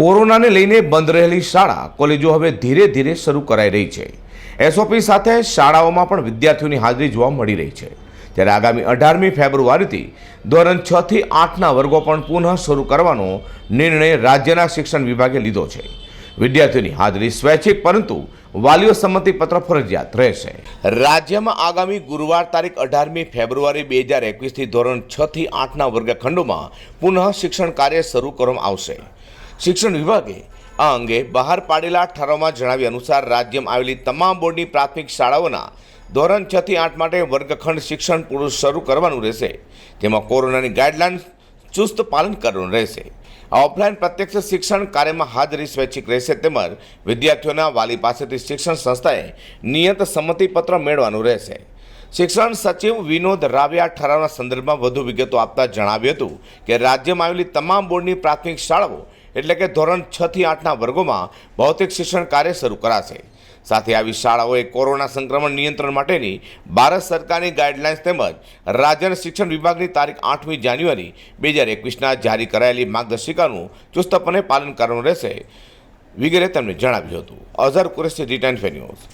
કોરોનાને લઈને બંધ રહેલી શાળા કોલેજો હવે ધીરે ધીરે શરૂ કરાઈ રહી છે. એસઓપી સાથે શાળાઓમાં પણ વિદ્યાર્થીઓની હાજરી જોવા મળી રહી છે. ત્યારે આગામી અઢારમી ફેબ્રુઆરીથી ધોરણ છ થી આઠના વર્ગો પણ પુનઃ શરૂ કરવાનો નિર્ણય રાજ્યના શિક્ષણ વિભાગે લીધો છે. વિદ્યાર્થીઓની હાજરી સ્વૈચ્છિક પરંતુ વાલીઓ સંમતિ પત્ર ફરજિયાત રહેશે. રાજ્યમાં આગામી ગુરુવાર તારીખ અઢારમી ફેબ્રુઆરી બે હજાર એકવીસથી ધોરણ છ થી આઠના વર્ગખંડોમાં પુનઃ શિક્ષણ કાર્ય શરૂ કરવામાં આવશે. શિક્ષણ વિભાગે આ અંગે બહાર પાડેલા ઠરાવમાં જણાવ્યા અનુસાર રાજ્યમાં આવેલી તમામ બોર્ડની પ્રાથમિક શાળાઓના ધોરણ છ થી આઠ માટે વર્ગખંડ શિક્ષણ પૂરું શરૂ કરવાનું રહેશે. જેમાં કોરોનાની ગાઈડલાઇન ચુસ્ત પાલન કરવાનું રહેશે. આ ઓફલાઈન પ્રત્યક્ષ શિક્ષણ કાર્યમાં હાજરી સ્વૈચ્છિક રહેશે તેમજ વિદ્યાર્થીઓના વાલી પાસેથી શિક્ષણ સંસ્થાએ નિયત સંમતિપત્ર મેળવવાનું રહેશે. શિક્ષણ સચિવ વિનોદ રાવિયા ઠરાવના સંદર્ભમાં વધુ વિગતો આપતા જણાવ્યું હતું કે રાજ્યમાં આવેલી તમામ બોર્ડની પ્રાથમિક શાળાઓ એટલે કે ધોરણ છ થી આઠના વર્ગોમાં ભૌતિક શિક્ષણ કાર્ય શરૂ કરાશે. સાથે આવી શાળાઓએ કોરોના સંક્રમણ નિયંત્રણ માટેની ભારત સરકારની ગાઈડલાઇન્સ તેમજ રાજ્યના શિક્ષણ વિભાગની તારીખ આઠમી જાન્યુઆરી બે હજાર એકવીસના જારી કરાયેલી માર્ગદર્શિકાનું ચુસ્તપણે પાલન કરવાનું રહેશે. વગેરે તેમણે જણાવ્યું હતું. Azhar Qureshi return news.